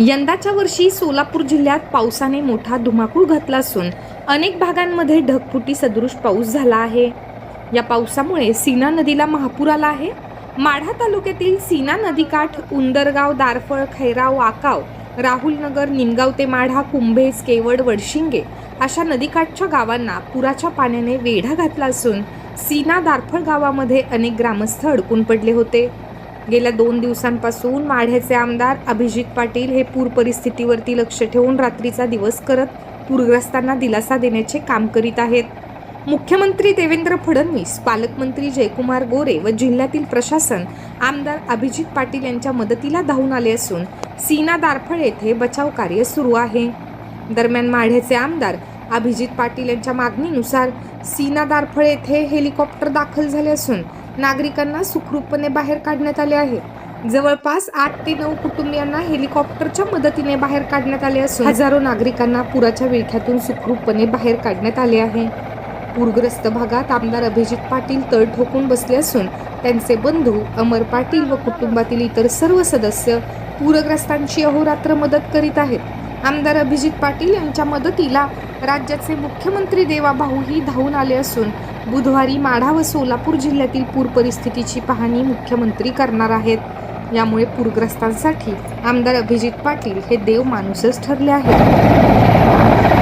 यंदाच्या वर्षी सोलापूर जिल्ह्यात पावसाने मोठा धुमाकूळ घातला असून अनेक भागांमध्ये ढगफुटी सदृश पाऊस झाला आहे. या पावसामुळे सीना नदीला महापूर आला आहे. माढा तालुक्यातील सीना नदीकाठ उंदरगाव दारफळ खैराव आकाव राहुलनगर निमगाव ते माढा कुंभेज केवड वडशिंगे अशा नदीकाठच्या गावांना पुराच्या पाण्याने वेढा घातला असून सीना दारफळ गावामध्ये अनेक ग्रामस्थ अडकून पडले होते. गेल्या दोन दिवसांपासून माढ्याचे आमदार अभिजित पाटील हे पूर परिस्थितीवरती लक्ष ठेवून रात्रीचा दिवस करत पूरग्रस्तांना दिलासा देण्याचे काम करीत आहेत. मुख्यमंत्री देवेंद्र फडणवीस पालकमंत्री जयकुमार गोरे व जिल्ह्यातील प्रशासन आमदार अभिजित पाटील यांच्या मदतीला धावून आले असून सीना दारफळ येथे बचाव कार्य सुरू आहे. दरम्यान माढ्याचे आमदार अभिजित पाटील यांच्या मागणीनुसार सीना दारफळ येथे हेलिकॉप्टर दाखल झाले असून नागरिकांना सुखरूपपणे बाहेर काढण्यात आले आहे. जवळपास आठ ते नऊ कुटुंबियांना हेलिकॉप्टरच्या मदतीने बाहेर काढण्यात आले असून हजारो नागरिकांना पुराच्या विळख्यातून सुखरूपपणे बाहेर काढण्यात आले आहे. पूरग्रस्त भागात आमदार अभिजित पाटील तळ ठोकून बसले असून त्यांचे बंधू अमर पाटील व कुटुंबातील इतर सर्व सदस्य पूरग्रस्तांची अहोरात्र मदत करीत आहेत. आमदार अभिजित पाटील यांच्या मदतीला राज्याचे मुख्यमंत्री देवाभाऊही धावून आले असून बुधवारी माढा व सोलापूर जिल्ह्यातील पूर परिस्थितीची पाहणी मुख्यमंत्री करणार आहेत. यामुळे पूरग्रस्तांसाठी आमदार अभिजित पाटील हे देव माणूसच ठरले आहेत.